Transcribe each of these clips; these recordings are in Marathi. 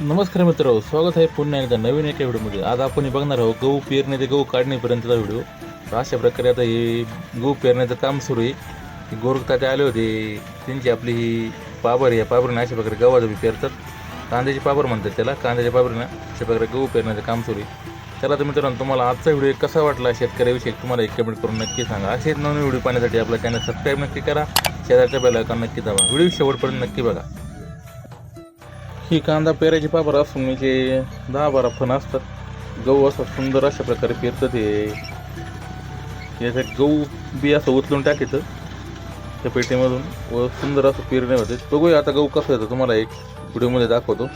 नमस्कार मित्र स्वागत आहे पुन्हा एकदा नवीन एका व्हिडिओमध्ये आज आपण हे बघणार आहोत गहू पेरणे ते गहू काढणेपर्यंतचा व्हिडिओ तर अशा प्रकारे आता हे गहू पेरण्याचं काम सुरू आहे. हे गोरखताते आले होते त्यांची आपली ही पाबर आहे. या पाबरीने अशा प्रकारे गव्हाचं बी पेरतात. कांद्याची पाबर म्हणतात त्याला. कांद्याच्या पाबरीनं अशा प्रकारे गहू पेरण्याचं काम सुरू आहे. त्याला तर मित्रांनो तुम्हाला आजचा व्हिडिओ कसा वाटला? शेतकऱ्याविषयी तुम्हाला एक कमेंट करून नक्की सांगा. असेच नवीन व्हिडिओ पाहण्यासाठी आपला चॅनल सबस्क्राईब नक्की करा. शेजारच्या बेल नक्की दाबा. व्हिडिओ शेवटपर्यंत नक्की बघा. ही कांदा पेरायची पापर असून म्हणजे दहा बारा फण असतात. गहू असं सुंदर अशा प्रकारे पेरतं ते याच्यात गहू बी असं उचलून टाकायचं त्या पेटीमधून व सुंदर असं पेरणे होते. बघूया आता गहू कसं येतं तुम्हाला एक व्हिडिओमध्ये दाखवतो.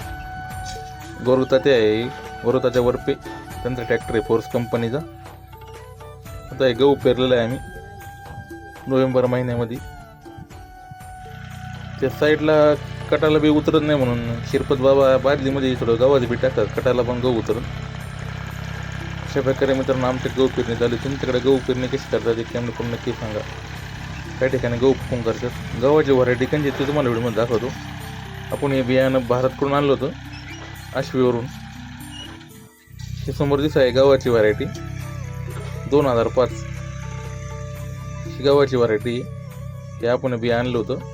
गोरुताते आहे गोरुताच्या वरपे. त्यांचा ट्रॅक्टर आहे फोर्स कंपनीचा आता हे गहू पेरलेलं आहे आम्ही. नोव्हेंबर महिन्यामध्ये. त्या साईडला कटाला बी उतरत नाही म्हणून शिरपत बाबा बादलीमध्ये थोडं गव्हाचं बी टाकतात कटाला पण गहू उतरत अशा प्रकारे मित्रांनो आमच्या गहू पेरणी चालू तुमच्याकडे गहू पेरणी कशी करतात ते कॅमेरा पण नक्की सांगा. काही ठिकाणी गहू फोन करतात. गव्हाची व्हरायटी कोणती ते तुम्हाला व्हिडिओमध्ये दाखवतो. आपण हे बियाणं भारतकडून आणलं होतं आश्वीवरून. हे समोर दिसत आहे गव्हाची व्हरायटी दोन हजार पाच. ही गव्हाची व्हरायटी हे आपण बी आणलं होतं.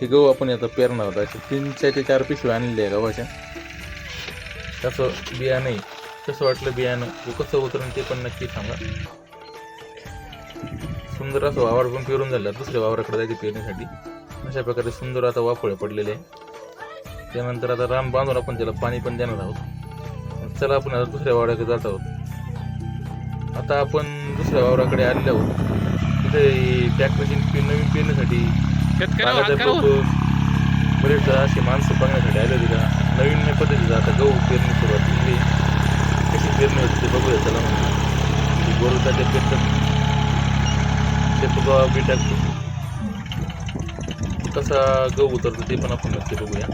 हे गहू आपण आता पेरणार होता असे तीनच्या ते चार पिशवी आणलेले आहे गव्हाच्या. कसं बियाणं आहे कसं वाटलं बियाणं? कसं उतरून ते पण नक्की सांगा. सुंदर असं वावर पण पेरून झालं. दुसऱ्या वावराकडे जायचे पेरण्यासाठी. अशा प्रकारे सुंदर आता वाफळे पडलेले आहे. त्यानंतर आता रान बांधून आपण त्याला पाणी पण देणार आहोत. चला आपण आता दुसऱ्या वावराकडे जात आहोत. आता आपण दुसऱ्या वावराकडे आलेलो आहोत. तिथे ट्रॅक्टरची नवीन पेरण्यासाठी बागायत लोक बरेच असे माणसं बघण्यासाठी आले होते का नवीन पद्धतीचं आता गहू पेरणी सुरुवात केली कशी पेरणी होती ते बघूया चला म्हणजे गोरुताच्या पेरतात. ते गव्हा बी टाकतो कसा गहू उतरतो ते पण आपण नक्की बघूया.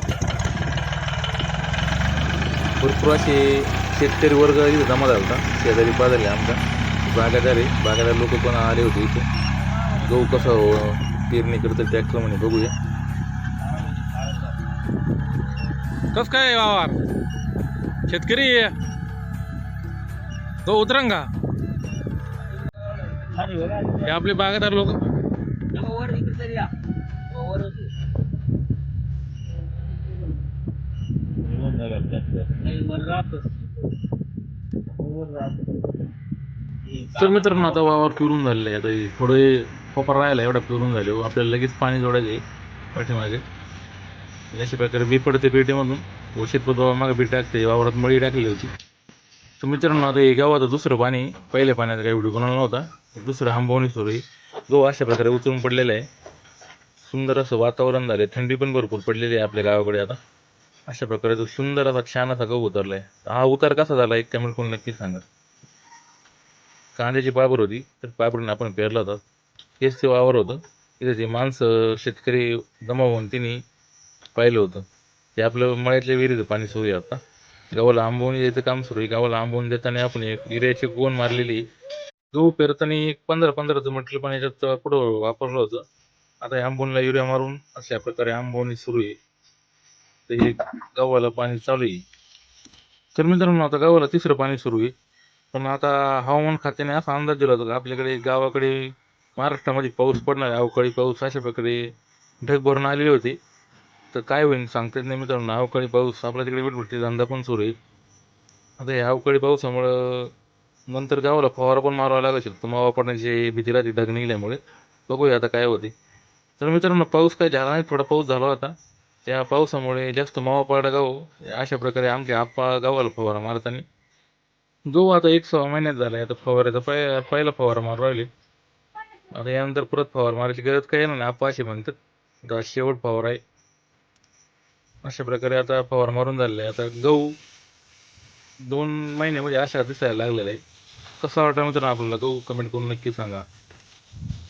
भरपूर असे शेतकरी वर्ग इथे जमा झाला होता. शेजारी बाजारले आमचा बागायदार आहे. बागायदार लोक पण आले होते इथे. गहू कसा हो पेरणी करतं ट्रॅक्टर म्हणे बघूया. कस काय वावर? शेतकरी तो उतरंगा हे आपले बागायदार लोक. तर मित्रांनो आता वावर पिरून झालेलं आहे. आता थोडे कोपर राहिला एवढा पिरून झाले. आपल्याला लगेच पाणी जोडायचं आहे पाठीमागे. अशा प्रकारे बी पडते पेटीमधून. व शेतपत मागे बी टाकते. वावरात मळी टाकली होती. तर मित्रांनो आता हे गावात दुसरं पाणी पहिल्या पाण्याचा काही व्हिडिओ बनवला नव्हता. दुसरं आंबवणी सुरू आहे. गहू अशा प्रकारे उचलून पडलेला आहे. सुंदर असं वातावरण झालं आहे थंडी पण भरपूर पडलेली आहे आपल्या गावाकडे आता. अशा प्रकारे तो सुंदर असा छान असा गहू उतरला आहे हा उतार कसा झाला एक कमेंट करून नक्की सांगा. कांद्याची पाबर होती. तर पाबरीने आपण पेरला होता. हेच ते वावर होतं. तिथे ते माणसं शेतकरी जमा होऊन तिने पाहिलं होतं. ते आपलं मळ्यातल्या विहिरीचं पाणी सुरू आहे आता. गावाला आंबवणी द्यायचं काम सुरू आहे. गावाला आंबवून देताना आपण एक युरियाची गोण मारलेली गहू पेरताना एक पंधरा पंधराचं मटेरियल पाणी याच्यात पुढं वापरलं होतं. आता हे आंबवणीला युरिया मारून अशा प्रकारे आंबवणी सुरू आहे. तर हे गव्हाला पाणी चालू आहे. तर मित्रांनो आता गव्हाला तिसरं पाणी सुरू आहे. पण आता हवामान खात्याने असा अंदाज दिला होता का आपल्याकडे गावाकडे महाराष्ट्रामध्ये पाऊस पडणार आहे अवकाळी पाऊस अशा प्रकारे ढग भरून आलेले होते. तर काय होईल सांगता येत नाही मित्रांनो अवकाळी पाऊस आपल्या तिकडे भेटभेटची धंदा पण सुरू आहे. आता हे अवकाळी पावसामुळं नंतर गावाला फवारा पण मारावा लागत तर मावा पडण्याची भीती राहते ढग निघल्यामुळे. बघूया आता काय होते. तर मित्रांनो पाऊस काय झाला नाही थोडा पाऊस झाला होता. त्या पावसामुळे जास्त मावा पडला गाव. अशा प्रकारे आमच्या आप्पा गावाला फवारा मारताना. गहू आता एक सहा महिन्यात झाला आहे आता फवाऱ्याचा पहि पहिला फवारा मारू राहिले. आता यानंतर परत फवार मारायची गरज काही नाही. आप्पा म्हणतात आता शेवट फवार आहे. अशा प्रकारे आता फवार मारून झालेला आहे. आता गहू दोन महिन्यामध्ये अशा दिसायला लागलेला आहे. कसा वाटतं मित्रांनो आपल्याला? गहू कमेंट करून नक्की सांगा.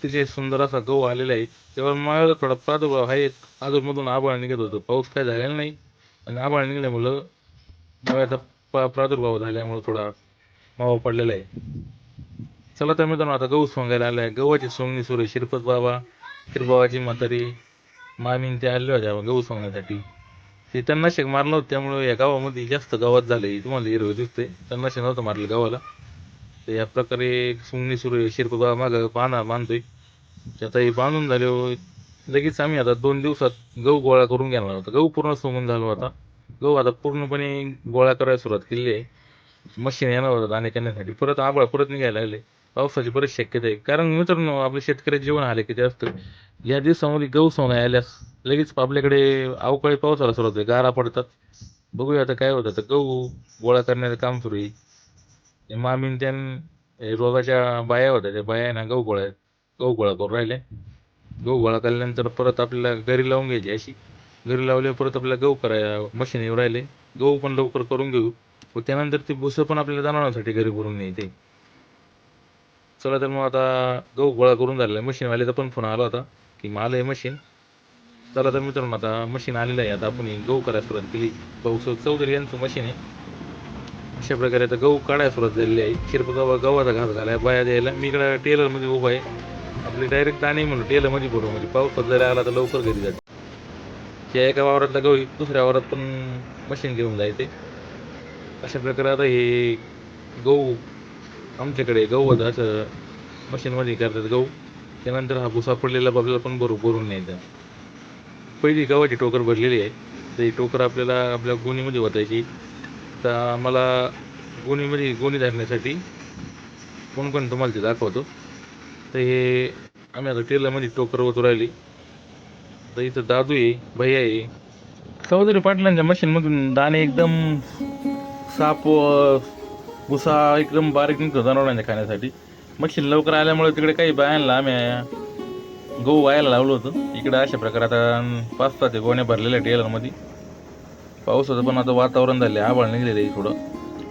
तिथे सुंदर असा गहू आलेला आहे. तेव्हा मला थोडा प्रादुर्भाव आहे. अजूनमधून आभाळ निघत होतं. पाऊस काय झालेला नाही. आणि आभाळ निघल्यामुळं नव्याचा प्रादुर्भाव झाल्यामुळं थोडा मावा पडलेला आहे. चला तर मित्रांनो आता गहू सोंगायला आला आहे गव्हाची सोंगणी सुरू आहे. शिरपत बाबा शिरबाबाची म्हातारी मामीन ते आले होत्या गहू सोंगण्यासाठी. ते तणनाशक मारलं होतं त्यामुळे या गावामध्ये जास्त गावात झाले तुम्हाला हिरवं दिसते तणनाशक नव्हतं मारलं गावाला तर या प्रकारे सोंगणी सुरू आहे. बाबा मागं पाना बांधतोय. आता हे बांधून झाले लगेच आम्ही आता दोन दिवसात गहू गोळा करून घेणार होता गहू पूर्ण सोंगून झालो होता गहू आता पूर्णपणे गोळा करायला सुरुवात केलेली आहे. मशीन येणार होतं दाणे करण्यासाठी परत आबाळ परत निघायला लागले. पावसाची बरीच शक्यता आहे. कारण मित्रांनो आपल्या शेतकऱ्याचे जीवन आले की जास्त या दिवसामध्ये गहू सोनं आल्यास लगेच आपल्याकडे अवकाळी पावसाला सुरुवात होते. गारा पडतात. बघूया आता काय होतं. तर गहू गोळा करण्याचं काम सुरू आहे. मामीन त्यान रोगाच्या बाया होत्या. त्या बाया आहे ना गहू गोळा गहू गोळा करून राहिले. गहू गोळा केल्यानंतर परत आपल्याला घरी लावून घ्यायची अशी. घरी लावल्यावर परत आपल्याला गहू करायला मशीन येऊ राहिले. गहू पण लवकर करून घेऊ. व त्यानंतर ते भुसं पण आपल्याला जनावरांसाठी घरी भरून येते चला तर मग आता गहू गोळा करून झालेला मशीनवाल्याचा पण फोन आला होता की माल आहे मशीन चला तर मित्रांनो आता मशीन आलेलं आहे. आता आपण हे गहू करायला सुरुवात केली. भाऊ चौधरी यांचं मशीन आहे. अशा प्रकारे आता गहू काढायला सुरुवात झालेली आहे. शिरप गव्हा गव्हाचा घास घालाय बाया द्यायला. मी इकडं टेलरमध्ये उभा आहे. आपली डायरेक्ट आणि म्हणून टेलरमध्ये भरू म्हणजे पाऊस जरी आला तर लवकर घरी जाते. त्या एका वावरातला गहू दुसऱ्या वावरात पण मशीन घेऊन जायचे अशा प्रकारे आता हे गहू आमच्याकडे गहू होतं असं मशीनमध्ये करतात गहू. त्यानंतर हा भुसा पडलेला बाबला पण भरू भरून न्यायचा. पहिली गव्हाची टोकर भरलेली आहे. तर ही टोकर आपल्याला आपल्या गोणीमध्ये ओतायची तर आम्हाला गोणीमध्ये गोणी धरण्यासाठी कोण कोण तुम्हाला ते दाखवतो. तर हे आम्ही आता टेलरमध्ये टोकर ओतू राहिली. तर इथं दादू आहे भैया आहे. चौधरी पाटलांच्या मशीनमधून दाणे एकदम साप भुसा एकदम बारीक निघतो जनावरांच्या खाण्यासाठी. मशीन लवकर आल्यामुळे तिकडे काही बायांना आम्ही गहू वायाला लावलं होतं. इकडे अशा प्रकारे आता पाच सहा ते गोण्या भरलेल्या टेलरमध्ये पावसाचं पण आता वातावरण झालं आहे आभाळ निघलेलं आहे थोडं.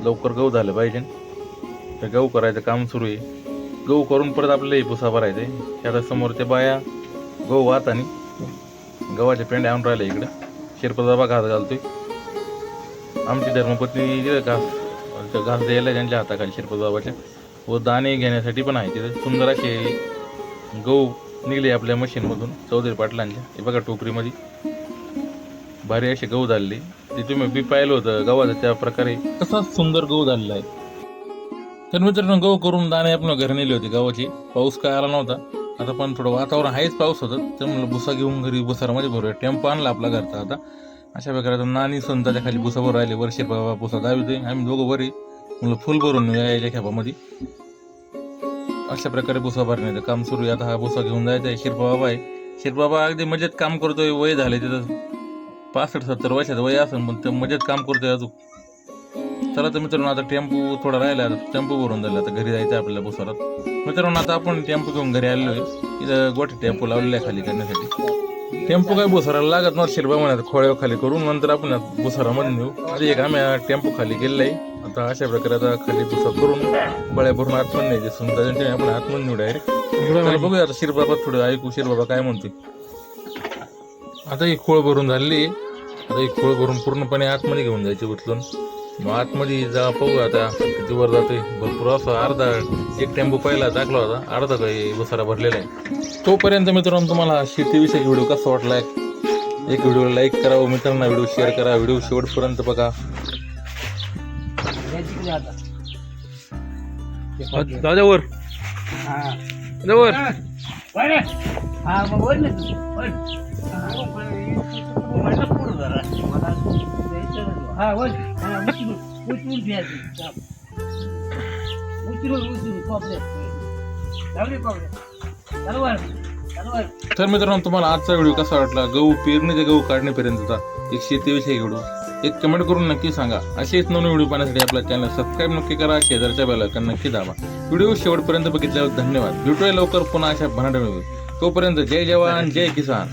लवकर गहू झालं पाहिजे. तर गहू करायचं काम सुरू आहे. गहू करून परत आपल्याला भुसा भरायचं आहे आता समोरच्या बाया गहू वाहत आणि गव्हाचे पेंडे आणून राहिले इकडे. शिरपदाबा घास घालतोय. आमची धर्मपत्नी का? घास तिथं घास द्यायला त्यांच्या हाताखाली शिरपदाबाच्या व दाणे घेण्यासाठी पण आहे. तिथे सुंदर असे गहू निघले आपल्या मशीनमधून चौधरी पाटलांच्या. हे बघा टोकरीमध्ये भारी असे गहू झालेले ते तुम्ही बी पाहिलं होतं गव्हाचं त्या प्रकारे. तसाच सुंदर गहू झालेला आहे. तर मित्रांनो गहू करून दाणे आपण घरी नेले होते गव्हाचे. पाऊस काय आला नव्हता. आता पण थोडं वातावरण आहेच पाऊस होतं. त्यामुळे भुसा घेऊन घरी भुसारामध्ये भरूया. टेम्पो आणला आपला घरचा आता. अशा प्रकारे आता सोन त्याच्याखाली भुसा भरून राहिले वर्षे बाबा भुसा दाविते आम्ही दोघं बरे मुलं फुल भरून यायला खेपामध्ये अशा प्रकारे भुसा भरण्याचं काम सुरू आहे. आता हा भुसा घेऊन जायचा आहे शिरपा बाबा आहे. शिरबाबा अगदी मजेत काम करतोय. वय झाले तिथं पासष्ट सत्तर वर्षाचं वय असेल पण ते मजेत काम करतोय अजून. चला तर मित्रांनो आता टेम्पो थोडा राहिला. टेम्पो भरून झाला. आता घरी जायचं आहे आपल्याला भुसारात मित्रांनो आता आपण टेम्पो घेऊन घरी आलेलो आहे. इथं गोठे टेम्पो लावलेला आहे खाली करण्यासाठी. टेम्पो काय भुसाराला लागत नव्हतं शिरबा म्हणत खोळ्या खाली करून नंतर आपण भुसारामध्ये नेऊ आधी एक आम्ही टेम्पो खाली केलेला आहे. आता अशा प्रकारे आता खाली भुसा करून बळ्या भरून आतमध्ये न्यायचे. समजा त्यांच्या आपण आतमध्ये नेऊ डायरेक्ट बघूया आता शिरबाबा थोडं ऐकू शिरबाबा काय म्हणते आता ही खोळ भरून झालेली आहे. आता ही खोळ भरून पूर्णपणे आतमध्ये घेऊन जायची उचलून. मग आतमध्ये जा पाहू आता. किती वर जाते भरपूर असं अर्धा एक टेम्पो पहिला टाकला होता. अर्धा काही बसारा भरलेला आहे. तोपर्यंत मित्रांनो तुम्हाला शेतीविषयी व्हिडिओ कसा वाटलाय एक व्हिडिओ लाईक करा व मित्रांना व्हिडिओ शेअर करा. व्हिडिओ शेवटपर्यंत बघा. जाऊ वर. जाऊ वर. हा मग बोल ना तू बोल मला पुढं जरा मला हा बोल उचलून उचलून उचलून उचलून तर मित्रांनो तुम्हाला आजचा व्हिडिओ कसा वाटला? गहू पेरणी ते गहू काढण्यापर्यंतचा एक शेतीविषयी व्हिडिओ एक कमेंट करून नक्की सांगा. असेच नवीन व्हिडिओ पाहण्यासाठी आपला चॅनल सबस्क्राईब नक्की करा शेजारच्या बेलायकन नक्की दाबा. व्हिडिओ शेवटपर्यंत बघितल्यावर धन्यवाद. भेटूया लवकर पुन्हा अशा बनाडे तोपर्यंत जय जवान जय किसान.